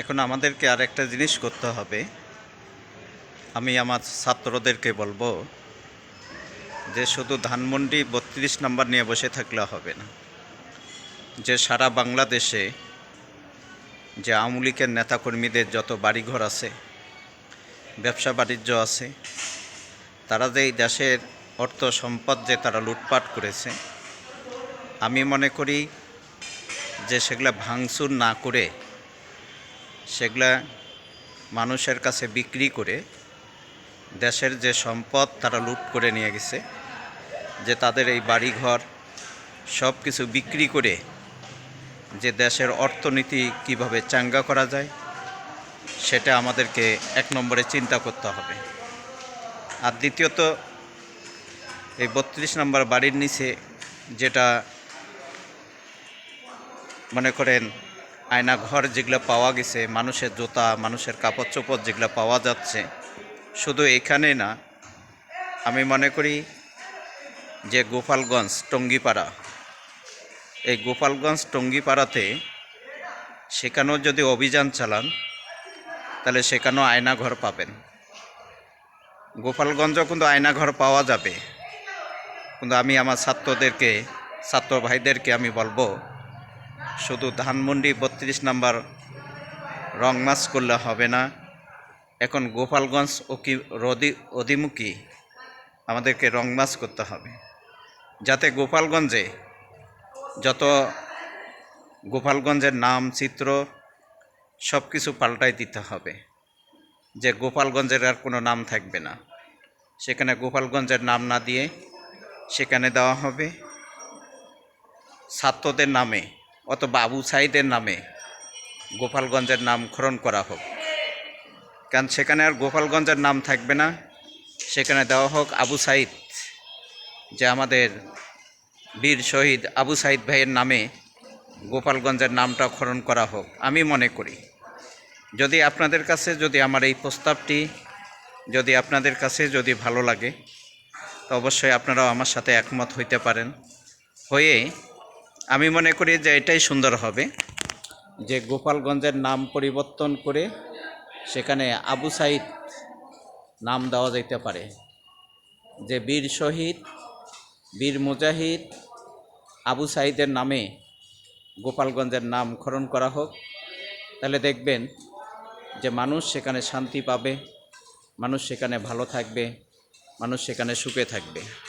এখন আমাদেরকে আর একটা জিনিস করতে হবে। আমি আমার ছাত্রদেরকে বলব যে শুধু ধানমন্ডি বত্রিশ নাম্বার নিয়ে বসে থাকলে হবে না। যে সারা বাংলাদেশে যে আওয়ামী লীগের নেতাকর্মীদের যত বাড়িঘর আছে, ব্যবসা বাণিজ্য আছে, তারা যে দেশের অর্থ সম্পদ যে তারা লুটপাট করেছে, আমি মনে করি যে সেগুলো ভাঙচুর না করে সেগুলা মানুষের কাছে বিক্রি করে দেশের যে সম্পদ তারা লুট করে নিয়ে গেছে, যে তাদের এই বাড়িঘর সব কিছু বিক্রি করে যে দেশের অর্থনীতি কীভাবে চাঙ্গা করা যায়, সেটা আমাদেরকে এক নম্বরে চিন্তা করতে হবে। আর দ্বিতীয়ত, এই বত্রিশ নম্বর বাড়ির নিচে যেটা মনে করেন আয়না ঘর যেগুলো পাওয়া গেছে, মানুষের জুতা, মানুষের কাপড় চোপড় যেগুলো পাওয়া যাচ্ছে, শুধু এখানে না, আমি মনে করি যে গোপালগঞ্জ, টঙ্গিপাড়া, এই গোপালগঞ্জ, টঙ্গিপাড়াতে সেখানেও যদি অভিযান চালান, তাহলে সেখানেও আয়না ঘর পাবেন। গোপালগঞ্জও কিন্তু আয়না ঘর পাওয়া যাবে। কিন্তু আমি আমার ছাত্রদেরকে, ছাত্র ভাইদেরকে আমি বলব শুধু ধানমন্ডি বত্রিশ নাম্বার রং মাছ করলে হবে না। এখন গোপালগঞ্জ ওকি রদি অধিমুখী আমাদেরকে রং মাছ করতে হবে। যাতে গোপালগঞ্জে যত গোপালগঞ্জের নাম, চিত্র সব কিছু পাল্টাই দিতে হবে, যে গোপালগঞ্জের আর কোনো নাম থাকবে না। সেখানে গোপালগঞ্জের নাম না দিয়ে সেখানে দেওয়া হবে। ছাত্রদের নামে অথবা আবু সাইদের নামে গোপালগঞ্জের নামকরণ করা হোক। কারণ সেখানে আর গোপালগঞ্জের নাম থাকবে না। সেখানে দেওয়া হোক আবু সাইদ, যে আমাদের বীর শহীদ আবু সাইদ ভাইয়ের নামে গোপালগঞ্জের নামটা খরণ করা হোক, আমি মনে করি। যদি আপনাদের কাছে যদি আমার এই প্রস্তাবটি, যদি আপনাদের কাছে যদি ভালো লাগে, তো অবশ্যই আপনারাও আমার সাথে একমত হইতে পারেন। হয়ে আমি মনে করি যে এটাই সুন্দর হবে। যে গোপালগঞ্জের নাম পরিবর্তন করে সেখানে আবু সাইদ নাম দেওয়া যেতে পারে। যে বীর শহীদ, বীর মুজাহিদ আবু সাইদের নামে গোপালগঞ্জের নামকরণ করা হোক, তাহলে দেখবেন যে মানুষ সেখানে শান্তি পাবে, মানুষ সেখানে ভালো থাকবে, মানুষ সেখানে সুখে থাকবে।